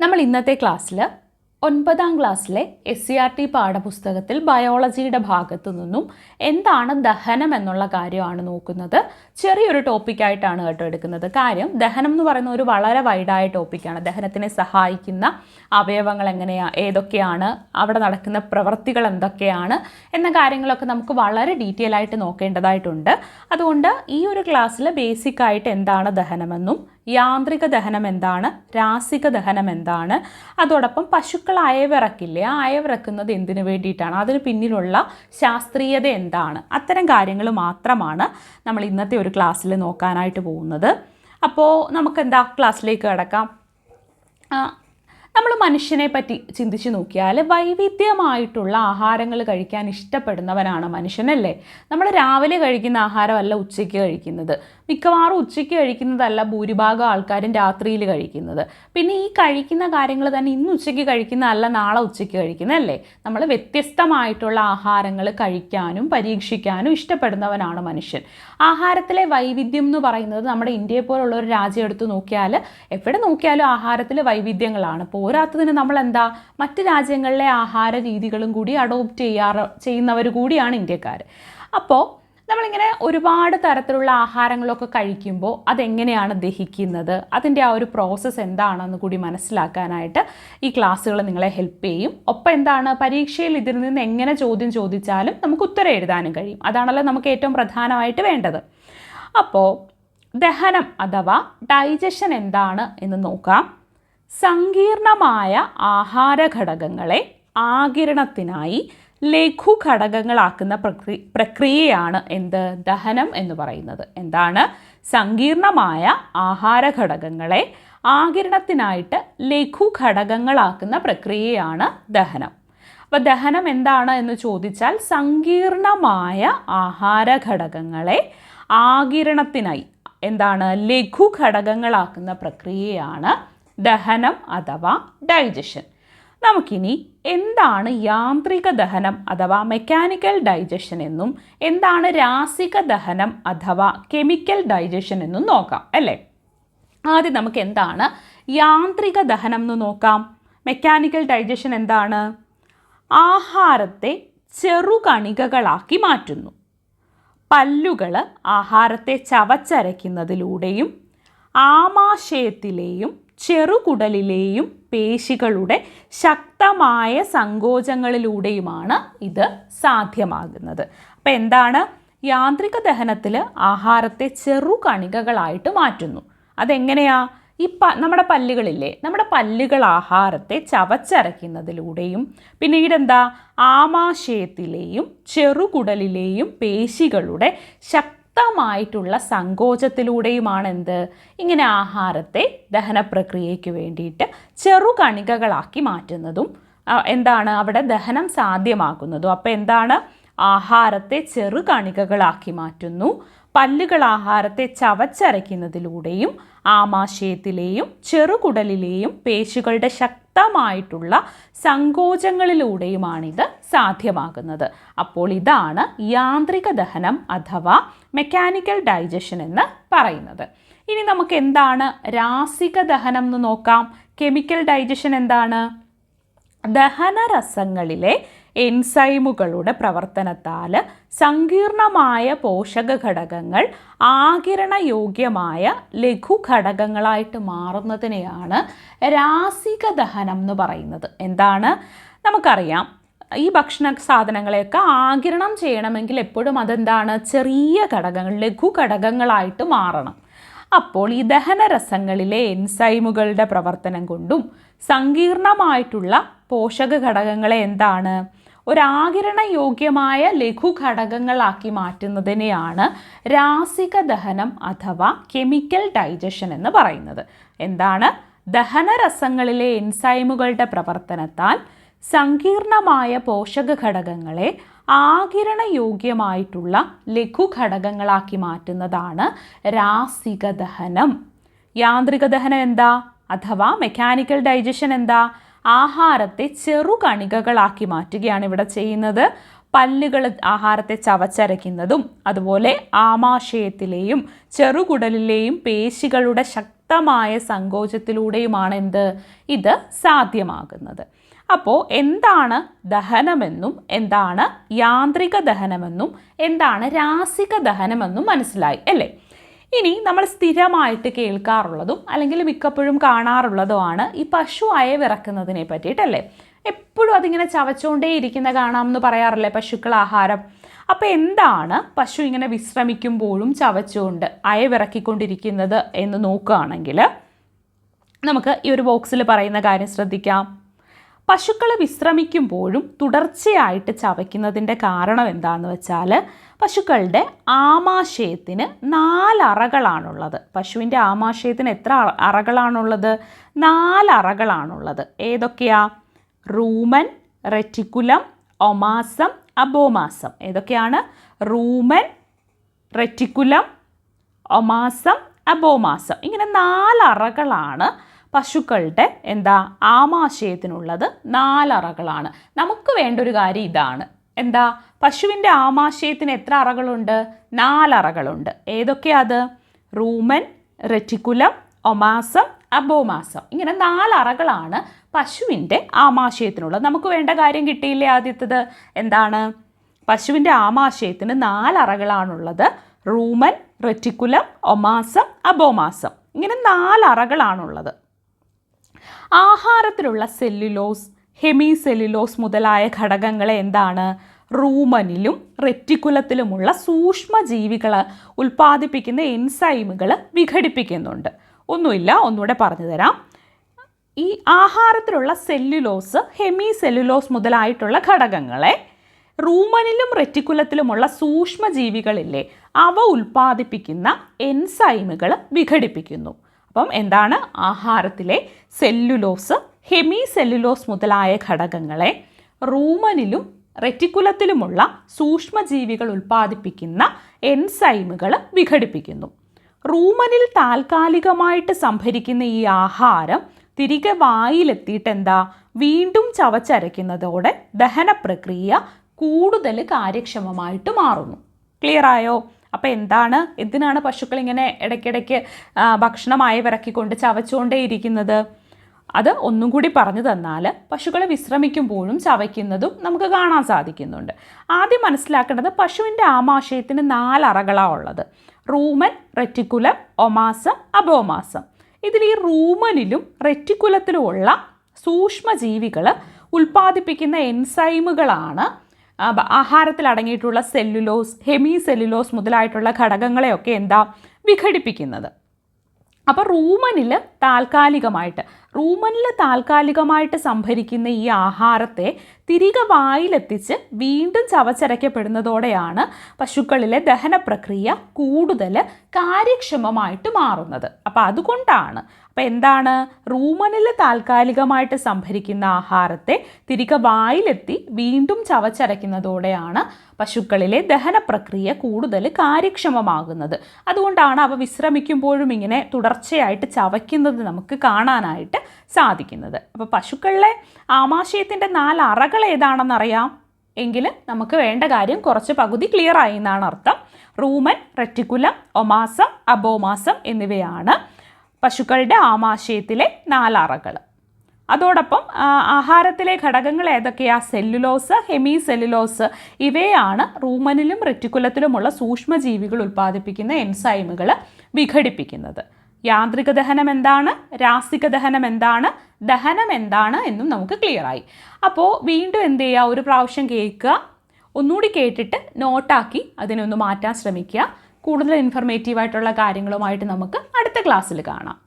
നമ്മൾ ഇന്നത്തെ ക്ലാസ്സിൽ ഒൻപതാം ക്ലാസ്സിലെ എസ് സി ആർ ടി പാഠപുസ്തകത്തിൽ ബയോളജിയുടെ ഭാഗത്തു നിന്നും എന്താണ് ദഹനം എന്നുള്ള കാര്യമാണ് നോക്കുന്നത്. ചെറിയൊരു ടോപ്പിക്കായിട്ടാണ് കേട്ടോ എടുക്കുന്നത്. കാര്യം ദഹനം എന്ന് പറയുന്ന ഒരു വളരെ വൈഡായ ടോപ്പിക്കാണ് ദഹനത്തിനെ സഹായിക്കുന്ന അവയവങ്ങൾ എങ്ങനെയാണ് ഏതൊക്കെയാണ് അവിടെ നടക്കുന്ന പ്രവൃത്തികൾ എന്തൊക്കെയാണ് എന്ന കാര്യങ്ങളൊക്കെ നമുക്ക് വളരെ ഡീറ്റെയിൽ ആയിട്ട് നോക്കേണ്ടതായിട്ടുണ്ട്. അതുകൊണ്ട് ഈ ഒരു ക്ലാസ്സിൽ ബേസിക്കായിട്ട് എന്താണ് ദഹനമെന്നും യാന്ത്രിക ദഹനം എന്താണ്? രാസിക ദഹനം എന്താണ്? അതോടൊപ്പം പശുക്കൾ അയവിറക്കില്ലേ? ആ അയവിറക്കുന്നത് എന്തിനു വേണ്ടിയിട്ടാണ്? അതിന് പിന്നിലുള്ള ശാസ്ത്രീയത എന്താണ്? അത്തരം കാര്യങ്ങൾ മാത്രമാണ് നമ്മൾ ഇന്നത്തെ ഒരു ക്ലാസ്സിൽ നോക്കാനായിട്ട് പോകുന്നത്. അപ്പോൾ നമുക്ക് എന്താ ക്ലാസ്സിലേക്ക് കിടക്കാം? നമ്മൾ മനുഷ്യനെ പറ്റി ചിന്തിച്ച് നോക്കിയാൽ വൈവിധ്യമായിട്ടുള്ള ആഹാരങ്ങൾ കഴിക്കാൻ ഇഷ്ടപ്പെടുന്നവനാണ് മനുഷ്യനല്ലേ? നമ്മൾ രാവിലെ കഴിക്കുന്ന ആഹാരമല്ല ഉച്ചയ്ക്ക് കഴിക്കുന്നത്. മിക്കവാറും ഉച്ചയ്ക്ക് കഴിക്കുന്നതല്ല ഭൂരിഭാഗം ആൾക്കാരും രാത്രിയിൽ കഴിക്കുന്നത്. പിന്നെ ഈ കഴിക്കുന്ന കാര്യങ്ങൾ തന്നെ ഇന്ന് ഉച്ചയ്ക്ക് കഴിക്കുന്നതല്ല നാളെ ഉച്ചയ്ക്ക് കഴിക്കുന്നതല്ലേ നമ്മൾ വ്യത്യസ്തമായിട്ടുള്ള ആഹാരങ്ങൾ കഴിക്കാനും പരീക്ഷിക്കാനും ഇഷ്ടപ്പെടുന്നവനാണ് മനുഷ്യൻ. ആഹാരത്തിലെ വൈവിധ്യം എന്ന് പറയുന്നത് നമ്മുടെ ഇന്ത്യയെ പോലുള്ള ഒരു രാജ്യം എടുത്ത് നോക്കിയാൽ എവിടെ നോക്കിയാലും ആഹാരത്തിലെ വൈവിധ്യങ്ങളാണ്. പോരാത്തതിന് നമ്മൾ എന്താ മറ്റ് രാജ്യങ്ങളിലെ ആഹാര രീതികളും കൂടി അഡോപ്റ്റ് ചെയ്യാറ് ചെയ്യുന്നവർ കൂടിയാണ് ഇന്ത്യക്കാർ അപ്പോൾ നമ്മളിങ്ങനെ ഒരുപാട് തരത്തിലുള്ള ആഹാരങ്ങളൊക്കെ കഴിക്കുമ്പോൾ അതെങ്ങനെയാണ് ദഹിക്കുന്നത്? അതിന്റെ ആ ഒരു പ്രോസസ്സ് എന്താണെന്ന് കൂടി മനസ്സിലാക്കാനായിട്ട് ഈ ക്ലാസ്സുകൾ നിങ്ങളെ ഹെൽപ്പ് ചെയ്യും. ഒപ്പം എന്താണ്? പരീക്ഷയിൽ ഇതിൽ നിന്ന് എങ്ങനെ ചോദ്യം ചോദിച്ചാലും നമുക്ക് ഉത്തരം എഴുതാനും കഴിയും. അതാണല്ലോ നമുക്ക് ഏറ്റവും പ്രധാനമായിട്ട് വേണ്ടത്. അപ്പോൾ ദഹനം അഥവാ ഡൈജഷൻ എന്താണ് എന്ന് നോക്കാം. സങ്കീർണമായ ആഹാര ഘടകങ്ങളെ ആകിരണത്തിനായി ലഘു ഘടകങ്ങളാക്കുന്ന പ്രക്രി പ്രക്രിയയാണ് എന്ത്? ദഹനം എന്ന് പറയുന്നത്. എന്താണ്? സങ്കീർണമായ ആഹാര ഘടകങ്ങളെ ആകിരണത്തിനായിട്ട് ലഘു ഘടകങ്ങളാക്കുന്ന പ്രക്രിയയാണ് ദഹനം. അപ്പോൾ ദഹനം എന്താണ് എന്ന് ചോദിച്ചാൽ സങ്കീർണമായ ആഹാര ഘടകങ്ങളെ ആകിരണത്തിനായി എന്താണ്? ലഘു ഘടകങ്ങളാക്കുന്ന പ്രക്രിയയാണ് ദഹനം അഥവാ ഡൈജഷൻ. നമുക്കിനി എന്താണ് യാന്ത്രിക ദഹനം അഥവാ മെക്കാനിക്കൽ ഡൈജഷൻ എന്നും എന്താണ് രാസിക ദഹനം അഥവാ കെമിക്കൽ ഡൈജഷൻ എന്നും നോക്കാം അല്ലേ? ആദ്യം നമുക്ക് എന്താണ് യാന്ത്രിക ദഹനം എന്ന് നോക്കാം. മെക്കാനിക്കൽ ഡൈജഷൻ എന്താണ്? ആഹാരത്തെ ചെറുകണികകളാക്കി മാറ്റുന്നു. പല്ലുകൾ ആഹാരത്തെ ചവച്ചരയ്ക്കുന്നതിലൂടെയും ആമാശയത്തിലെയും ചെറുകുടലിലെയും പേശികളുടെ ശക്തമായ സങ്കോചങ്ങളിലൂടെയുമാണ് ഇത് സാധ്യമാകുന്നത്. അപ്പം എന്താണ്? യാന്ത്രിക ദഹനത്തിൽ ആഹാരത്തെ ചെറു കണികകളായിട്ട് മാറ്റുന്നു. അതെങ്ങനെയാ? ഈ പ നമ്മുടെ പല്ലുകളില്ലേ? നമ്മുടെ പല്ലുകൾ ആഹാരത്തെ ചവച്ചരയ്ക്കുന്നതിലൂടെയും പിന്നീട് എന്താ ആമാശയത്തിലെയും ചെറുകുടലിലെയും പേശികളുടെ ശക്തമായിട്ടുള്ള സങ്കോചത്തിലൂടെയുമാണ് എന്ത് ഇങ്ങനെ ആഹാരത്തെ ദഹന പ്രക്രിയയ്ക്ക് വേണ്ടിയിട്ട് ചെറുകണികകളാക്കി മാറ്റുന്നതും എന്താണ് അവിടെ ദഹനം സാധ്യമാക്കുന്നതും അപ്പോൾ എന്താണ്? ആഹാരത്തെ ചെറുകണികകളാക്കി മാറ്റുന്നു. പല്ലുകൾ ആഹാരത്തെ ചവച്ചരയ്ക്കുന്നതിലൂടെയും ആമാശയത്തിലെയും ചെറുകുടലിലെയും പേശികളുടെ ശക്തമായിട്ടുള്ള സങ്കോചങ്ങളിലൂടെയുമാണിത് സാധ്യമാകുന്നത്. അപ്പോൾ ഇതാണ് യാന്ത്രിക ദഹനം അഥവാ മെക്കാനിക്കൽ ഡൈജഷൻ എന്ന് പറയുന്നത്. ഇനി നമുക്ക് എന്താണ് രാസിക ദഹനം എന്ന് നോക്കാം. കെമിക്കൽ ഡൈജഷൻ എന്താണ്? ദഹനരസങ്ങളിലെ എൻസൈമുകളുടെ പ്രവർത്തനത്താൽ സങ്കീർണമായ പോഷക ഘടകങ്ങൾ ആകിരണയോഗ്യമായ ലഘു ഘടകങ്ങളായിട്ട് മാറുന്നതിനെയാണ് രാസിക ദഹനം എന്ന് പറയുന്നത്. എന്താണ്? നമുക്കറിയാം. ഈ ഭക്ഷണ സാധനങ്ങളെയൊക്കെ ആകിരണം ചെയ്യണമെങ്കിൽ എപ്പോഴും അതെന്താണ്? ചെറിയ ഘടകങ്ങൾ ലഘു ഘടകങ്ങളായിട്ട് മാറണം. അപ്പോൾ ഈ ദഹനരസങ്ങളിലെ എൻസൈമുകളുടെ പ്രവർത്തനം കൊണ്ടും സങ്കീർണമായിട്ടുള്ള പോഷക ഘടകങ്ങളെ എന്താണ്? ഒരാകിരണ യോഗ്യമായ ലഘു ഘടകങ്ങളാക്കി മാറ്റുന്നതിനെയാണ് രാസിക ദഹനം അഥവാ കെമിക്കൽ ഡൈജഷൻ എന്ന് പറയുന്നത്. എന്താണ്? ദഹനരസങ്ങളിലെ എൻസൈമുകളുടെ പ്രവർത്തനത്താൽ സങ്കീർണമായ പോഷക ഘടകങ്ങളെ ആകിരണ യോഗ്യമായിട്ടുള്ള ലഘു ഘടകങ്ങളാക്കി മാറ്റുന്നതാണ് രാസിക ദഹനം യാന്ത്രിക ദഹനം എന്താ? അഥവാ മെക്കാനിക്കൽ ഡൈജഷൻ എന്താ? ആഹാരത്തെ ചെറുകണികകളാക്കി മാറ്റുകയാണ് ഇവിടെ ചെയ്യുന്നത്. പല്ലുകൾ ആഹാരത്തെ ചവച്ചരയ്ക്കുന്നതും അതുപോലെ ആമാശയത്തിലെയും ചെറുകുടലിലെയും പേശികളുടെ ശക്തമായ സങ്കോചത്തിലൂടെയുമാണ് എന്ത്? ഇത് സാധ്യമാകുന്നത്. അപ്പോൾ എന്താണ് ദഹനമെന്നും എന്താണ് യാന്ത്രിക ദഹനമെന്നും എന്താണ് രാസിക ദഹനമെന്നും മനസ്സിലായി അല്ലേ? ഇനി നമ്മൾ സ്ഥിരമായിട്ട് കേൾക്കാറുള്ളതും അല്ലെങ്കിൽ മിക്കപ്പോഴും കാണാറുള്ളതുമാണ് ഈ പശു അയവിറക്കുന്നതിനെ പറ്റിയിട്ടല്ലേ? എപ്പോഴും അതിങ്ങനെ ചവച്ചുകൊണ്ടേ ഇരിക്കുന്ന കാണാമെന്ന് പറയാറില്ലേ പശുക്കൾ ആഹാരം? അപ്പോൾ എന്താണ് പശു ഇങ്ങനെ വിശ്രമിക്കുമ്പോഴും ചവച്ചുകൊണ്ട് അയവിറക്കിക്കൊണ്ടിരിക്കുന്നത് എന്ന് നോക്കുകയാണെങ്കിൽ നമുക്ക് ഈ ഒരു ബോക്സിൽ പറയുന്ന കാര്യം ശ്രദ്ധിക്കാം. പശുക്കൾ വിശ്രമിക്കുമ്പോഴും തുടർച്ചയായിട്ട് ചവയ്ക്കുന്നതിന്റെ കാരണം എന്താണെന്ന് വെച്ചാൽ പശുക്കളുടെ ആമാശയത്തിന് നാലറകളാണുള്ളത്. പശുവിന്റെ ആമാശയത്തിന് എത്ര അറ- അറകളാണുള്ളത്? നാലറകളാണുള്ളത്. ഏതൊക്കെയാ? Rumen reticulum omasum abomasum. ഏതൊക്കെയാണ്? Rumen reticulum omasum abomasum. ഇങ്ങനെ നാലറകളാണ് പശുക്കളുടെ എന്താ ആമാശയത്തിനുള്ളത് നാലറകളാണ്. നമുക്ക് വേണ്ട ഒരു കാര്യം ഇതാണ്. എന്താ പശുവിന്റെ ആമാശയത്തിന് എത്ര അറകളുണ്ട്? നാലറകളുണ്ട്. ഏതൊക്കെയാ അത്? Rumen reticulum omasum abomasum. ഇങ്ങനെ നാലറകളാണ് പശുവിന്റെ ആമാശയത്തിനുള്ളത്. നമുക്ക് വേണ്ട കാര്യം കിട്ടിയില്ലേ ആദ്യത്തത്? എന്താണ്? പശുവിന്റെ ആമാശയത്തിന് നാലറകളാണുള്ളത്. Rumen reticulum omasum abomasum. ഇങ്ങനെ നാലറകളാണുള്ളത്. ആഹാരത്തിലുള്ള സെല്ലുലോസ് ഹെമി സെല്ലുലോസ് മുതലായ ഘടകങ്ങളെ എന്താണ്? റൂമനിലും റെറ്റിക്കുലത്തിലുമുള്ള സൂക്ഷ്മജീവികൾ ഉൽപ്പാദിപ്പിക്കുന്ന എൻസൈമുകൾ വിഘടിപ്പിക്കുന്നുണ്ട്. ഒന്നുമില്ല ഒന്നുകൂടെ പറഞ്ഞു തരാം. ഈ ആഹാരത്തിലുള്ള സെല്ലുലോസ് ഹെമി സെല്ലുലോസ് മുതലായിട്ടുള്ള ഘടകങ്ങളെ റൂമനിലും റെറ്റിക്കുലത്തിലുമുള്ള സൂക്ഷ്മജീവികളില്ലേ അവ ഉൽപ്പാദിപ്പിക്കുന്ന എൻസൈമുകൾ വിഘടിപ്പിക്കുന്നു. അപ്പം എന്താണ് ആഹാരത്തിലെ സെല്ലുലോസ് ഹെമി സെല്ലുലോസ് മുതലായ ഘടകങ്ങളെ റൂമനിലും റെറ്റിക്കുലത്തിലുമുള്ള സൂക്ഷ്മജീവികൾ ഉൽപ്പാദിപ്പിക്കുന്ന എൻസൈമുകൾ വിഘടിപ്പിക്കുന്നു. റൂമനിൽ താൽക്കാലികമായിട്ട് സംഭരിക്കുന്ന ഈ ആഹാരം തിരികെ വായിലെത്തിയിട്ട് എന്താ? വീണ്ടും ചവച്ചരയ്ക്കുന്നതോടെ ദഹന പ്രക്രിയ കൂടുതൽ കാര്യക്ഷമമായിട്ട് മാറുന്നു. ക്ലിയറായോ അപ്പോൾ എന്താണ് എന്തിനാണ് പശുക്കൾ ഇങ്ങനെ ഇടയ്ക്കിടയ്ക്ക് ഭക്ഷണമായി വിറക്കിക്കൊണ്ട് ചവച്ചുകൊണ്ടേയിരിക്കുന്നത് അത് ഒന്നും കൂടി പറഞ്ഞു തന്നാൽ പശുക്കളെ വിശ്രമിക്കുമ്പോഴും ചവയ്ക്കുന്നതും നമുക്ക് കാണാൻ സാധിക്കുന്നുണ്ട്. ആദ്യം മനസ്സിലാക്കേണ്ടത് പശുവിന്റെ ആമാശയത്തിന് നാലറകളാണ് ഉള്ളത്. Rumen reticulum omasum abomasum. ഇതിൽ ഈ റൂമനിലും റെറ്റിക്കുലത്തിലുമുള്ള സൂക്ഷ്മജീവികൾ ഉൽപ്പാദിപ്പിക്കുന്ന എൻസൈമുകളാണ് ആഹാരത്തിൽ അടങ്ങിയിട്ടുള്ള സെല്ലുലോസ് ഹെമി സെല്ലുലോസ് മുതലായിട്ടുള്ള ഘടകങ്ങളെയൊക്കെ എന്താ വിഘടിപ്പിക്കുന്നത്. അപ്പോൾ റൂമനിൽ താൽക്കാലികമായിട്ട് റൂമനിൽ താൽക്കാലികമായിട്ട് സംഭരിക്കുന്ന ഈ ആഹാരത്തെ തിരികെ വായിലെത്തിച്ച് വീണ്ടും ചവച്ചരയ്ക്കപ്പെടുന്നതോടെയാണ് പശുക്കളിലെ ദഹന പ്രക്രിയ കൂടുതൽ കാര്യക്ഷമമായിട്ട് മാറുന്നത്. അപ്പോൾ അതുകൊണ്ടാണ് അപ്പോൾ എന്താണ്? റൂമനിൽ താൽക്കാലികമായിട്ട് സംഭരിക്കുന്ന ആഹാരത്തെ തിരികെ വായിലെത്തി വീണ്ടും ചവച്ചരയ്ക്കുന്നതോടെയാണ് പശുക്കളിലെ ദഹന പ്രക്രിയ കൂടുതൽ കാര്യക്ഷമമാകുന്നത്. അതുകൊണ്ടാണ് അവ വിശ്രമിക്കുമ്പോഴും ഇങ്ങനെ തുടർച്ചയായിട്ട് ചവയ്ക്കുന്നത് നമുക്ക് കാണാനായിട്ട് സാധിക്കുന്നത്. അപ്പോൾ പശുക്കളിലെ ആമാശയത്തിന്റെ നാല് അറകൾ ഏതാണെന്നറിയാം? എങ്കിൽ നമുക്ക് വേണ്ട കാര്യം കുറച്ച് പകുതി ക്ലിയർ ആയി എന്നാണ് അർത്ഥം. റൂമൻ റെറ്റിക്കുലം ഒമാസം അബോമാസം എന്നിവയാണ് പശുക്കളുടെ ആമാശയത്തിലെ നാലറകൾ. അതോടൊപ്പം ആഹാരത്തിലെ ഘടകങ്ങൾ ഏതൊക്കെയാ? സെല്ലുലോസ് ഹെമി സെല്ലുലോസ് ഇവയാണ് റൂമനിലും റെറ്റിക്കുലത്തിലുമുള്ള സൂക്ഷ്മജീവികൾ ഉൽപ്പാദിപ്പിക്കുന്ന എൻസൈമുകൾ വിഘടിപ്പിക്കുന്നത്. യാന്ത്രിക ദഹനം എന്താണ്? രാസിക ദഹനം എന്താണ്? ദഹനം എന്താണ് എന്നും നമുക്ക് ക്ലിയറായി അപ്പോൾ വീണ്ടും എന്ത് ചെയ്യുക ഒരു പ്രാവശ്യം കേൾക്കുക. ഒന്നുകൂടി കേട്ടിട്ട് നോട്ടാക്കി അതിനൊന്ന് മാറ്റാൻ ശ്രമിക്കുക. കൂടുതൽ ഇൻഫർമേറ്റീവ് ആയിട്ടുള്ള കാര്യങ്ങളുമായിട്ട് നമുക്ക് അടുത്ത ക്ലാസ്സിൽ കാണാം.